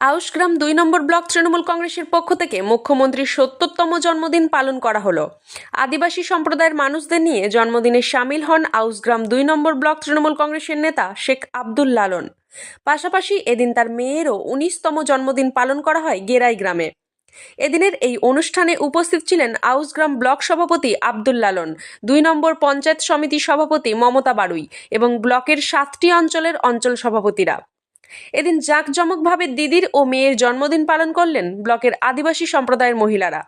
আউশগ্রাম দুই নম্বর ব্লক তৃণমূল কংগ্রেসের পক্ষ থেকে মুখ্যমন্ত্রীর সত্তরতম জন্মদিন পালন করা হলো। আদিবাসী সম্প্রদায়ের মানুষদের নিয়ে জন্মদিনে সামিল হন আউশগ্রাম দুই নম্বর ব্লক তৃণমূল কংগ্রেসের নেতা শেখ আব্দুল লালন। পাশাপাশি এদিন তার মেয়েরও উনিশতম জন্মদিন পালন করা হয় গেরাই গ্রামে। এদিনের এই অনুষ্ঠানে উপস্থিত ছিলেন আউসগ্রাম ব্লক সভাপতি আব্দুল লালন, দুই নম্বর পঞ্চায়েত সমিতি সভাপতি মমতা বাড়ুই এবং ব্লকের সাতটি অঞ্চলের অঞ্চল সভাপতিরা। এদিন জাঁকজমকভাবে দিদির ও মেয়ের জন্মদিন পালন করলেন ব্লকের আদিবাসী সম্প্রদায়ের মহিলারা।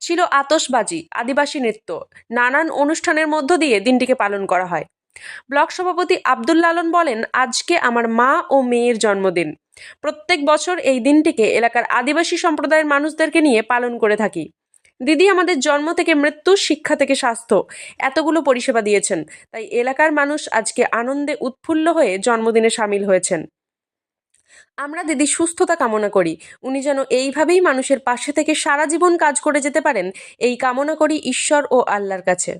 ছিল আতসবাজি আদিবাসী নৃত্য, নানান অনুষ্ঠানের মধ্য দিয়ে দিনটিকে পালন করা হয়। ব্লক সভাপতি আব্দুল লালন বলেন, আজকে আমার মা ও মেয়ের জন্মদিন। প্রত্যেক বছর এই দিনটিকে এলাকার আদিবাসী সম্প্রদায়ের মানুষদেরকে নিয়ে পালন করে থাকি। দিদি আমাদের জন্ম থেকে মৃত্যু, শিক্ষা থেকে স্বাস্থ্য, এতগুলো পরিষেবা দিয়েছেন। তাই এলাকার মানুষ আজকে আনন্দে উৎফুল্ল হয়ে জন্মদিনে সামিল হয়েছেন। আমরা দিদি সুস্থতা কামনা করি। উনি যেন এইভাবেই মানুষের পাশে থেকে সারা জীবন কাজ করে যেতে পারেন, এই কামনা করি ঈশ্বর ও আল্লাহর কাছে।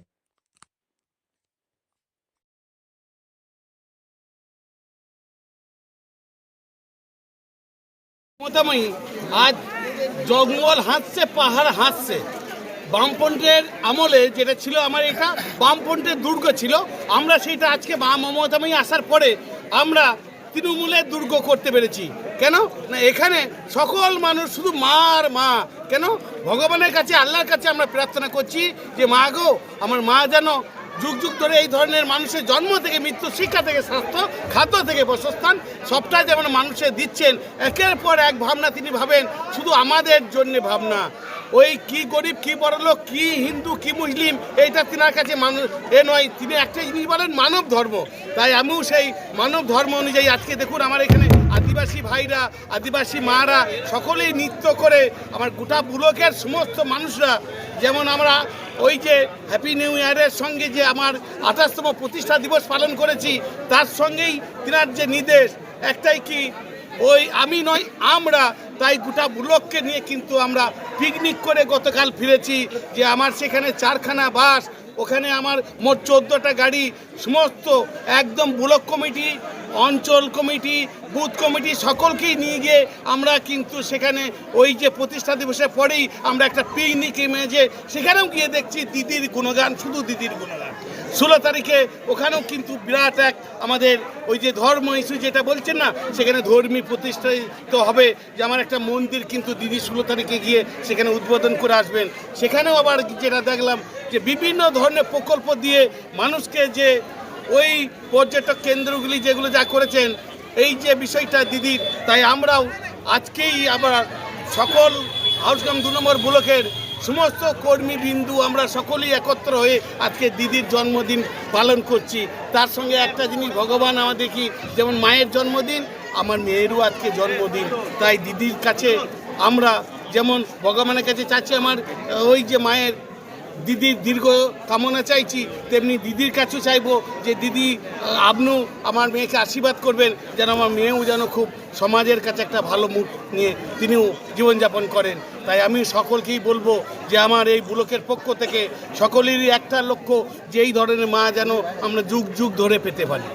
মতাময়ী আজ জঙ্গল হাসছে পাহাড় হাসছে বামপন্থের আমলে যেটা ছিল আমার এটা বামপন্থের দুর্গ ছিল। আমরা সেটা আজকে মা মমতাময়ী আসার পরে আমরা তৃণমূলের দুর্গ করতে পেরেছি। কেন? না, এখানে সকল মানুষ শুধু মা আর মা। কেন? ভগবানের কাছে, আল্লাহর কাছে আমরা প্রার্থনা করছি যে, মা গো, আমার মা যেন যুগ যুগ ধরে এই ধরনের মানুষের জন্ম থেকে, মৃত্যু, শিক্ষা থেকে, স্বাস্থ্য, খাদ্য থেকে বসস্থান, সবটাই যেমন মানুষের দিচ্ছেন, একের পর এক ভাবনা তিনি ভাবেন, শুধু আমাদের জন্য ভাবনা। ওই কি গরিব, কি বড়লোক কি হিন্দু, কি মুসলিম, এইটা তিনার কাছে মানুষ, এ নয়, তিনি একটা জিনিস বলেন মানব ধর্ম। তাই আমিও সেই মানব ধর্ম অনুযায়ী আজকে দেখুন আমার এখানে আদিবাসী ভাইরা, আদিবাসী মারা, সকলেই নৃত্য করে, আমার গোটা বুলকের সমস্ত মানুষরা, যেমন আমরা ওই যে হ্যাপি নিউ ইয়ারের সঙ্গে যে আমার আঠাশতম প্রতিষ্ঠা দিবস পালন করেছি, তার সঙ্গেই তিনার যে নির্দেশ, একটাই কি, ওই আমি নয়, আমরা তাই গোটা ব্লককে নিয়ে কিন্তু আমরা পিকনিক করে গতকাল ফিরেছি যে আমার সেখানে চারখানা বাস, ওখানে আমার মোট চোদ্দোটা গাড়ি, সমস্ত একদম ব্লক কমিটি অঞ্চল কমিটি, বুথ কমিটি সকলকেই নিয়ে গিয়ে আমরা কিন্তু সেখানে ওই যে প্রতিষ্ঠা দিবসের পরেই আমরা একটা পিকনিক ইমেজে সেখানেও গিয়ে দেখছি দিদির গুণগান, শুধু দিদির গুণগান। ষোলো তারিখে ওখানেও কিন্তু বিরাট এক আমাদের ওই যে ধর্ম ইস্যু যেটা বলছেন না, সেখানে ধর্মী প্রতিষ্ঠিত হবে যে আমার একটা মন্দির কিন্তু দিদি ষোলো তারিখে গিয়ে সেখানে উদ্বোধন করে আসবেন। সেখানেও আবার যেটা দেখলাম যে বিভিন্ন ধরনের প্রকল্প দিয়ে মানুষকে যে ওই পর্যটক কেন্দ্রগুলি যেগুলো যা করেছেন, এই যে বিষয়টা দিদির তাই আমরাও আজকেই আবার সকল হাউসগ্রাম দু নম্বর ব্লকের সমস্ত কর্মী বিন্দু আমরা সকলেই একত্র হয়ে আজকে দিদির জন্মদিন পালন করছি। তার সঙ্গে একটা জিনিস ভগবান আমাদের কি, যেমন মায়ের জন্মদিন, আমার মেয়েরও আজকে জন্মদিন। তাই দিদির কাছে আমরা যেমন ভগবানের কাছে চাচ্ছি, আমার ওই যে মায়ের দিদির দীর্ঘ কামনা চাইছি, তেমনি দিদির কাছেও চাইব যে দিদি, আপনিও আমার মেয়েকে আশীর্বাদ করবেন, যেন আমার মেয়েও যেন খুব সমাজের কাছে একটা ভালো মুখ নিয়ে তিনিও জীবনযাপন করেন। তাই আমি সকলকেই বলব যে আমার এই ব্লকের পক্ষ থেকে সকলেরই একটা লক্ষ্য যে এই ধরনের মা যেন আমরা যুগ যুগ ধরে পেতে পারি।